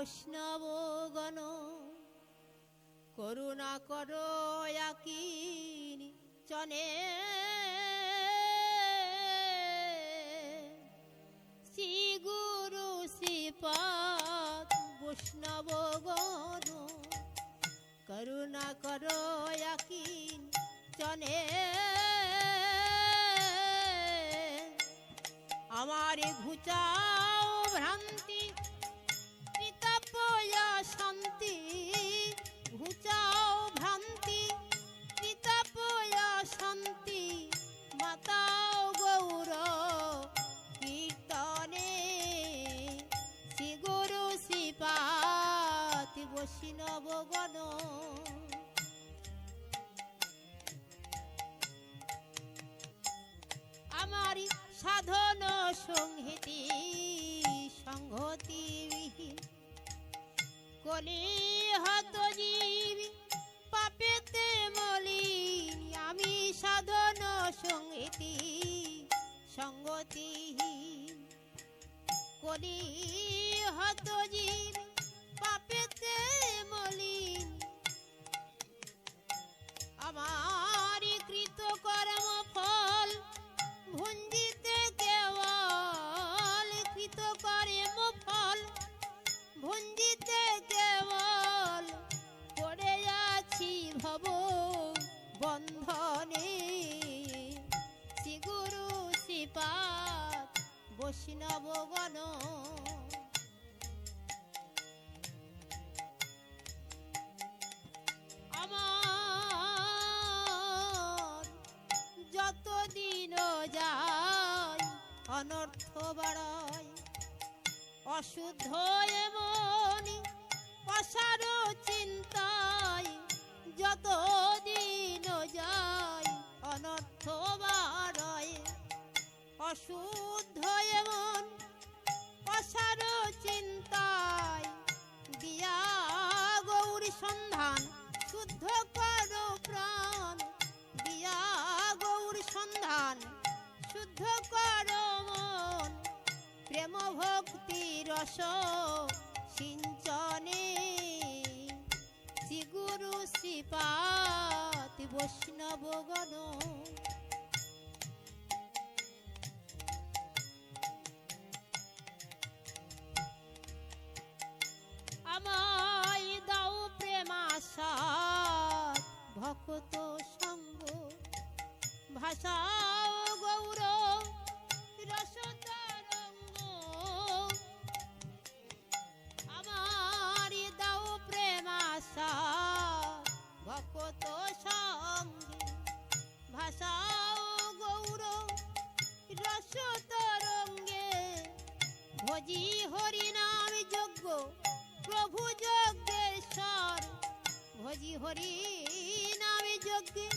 বৈষ্ণবগণ করুণা করো চনে। শ্রী গুরু শ্রীপাদ বৈষ্ণবগণ করুণা করো চনে। আমারে ঘুচাও ভ্রান্তি বৈষ্ণব আমার সাধন সংহিতি সংহতি কলি ভঞ্জিতে কেবল পড়ে আছি ভব বন্ধনে। শ্রী গুরু শ্রীপাদ বৈষ্ণব গণ অশুদ্ধ এমনি অসার চিন্তায় যত দিন যায় অনর্থ বাড়ায় অশুদ্ধ এমন অসার চিন্তায় দিয়া গৌরী সন্ধান, শুদ্ধ করো প্রাণ, দিয়া গৌরী সন্ধান, শুদ্ধ করো মন। প্রেম ভক্তি রস সিঞ্চনে। শ্রী গুরু শ্রীপাত বৈষ্ণব ভজি হরি নামে যজ্ঞে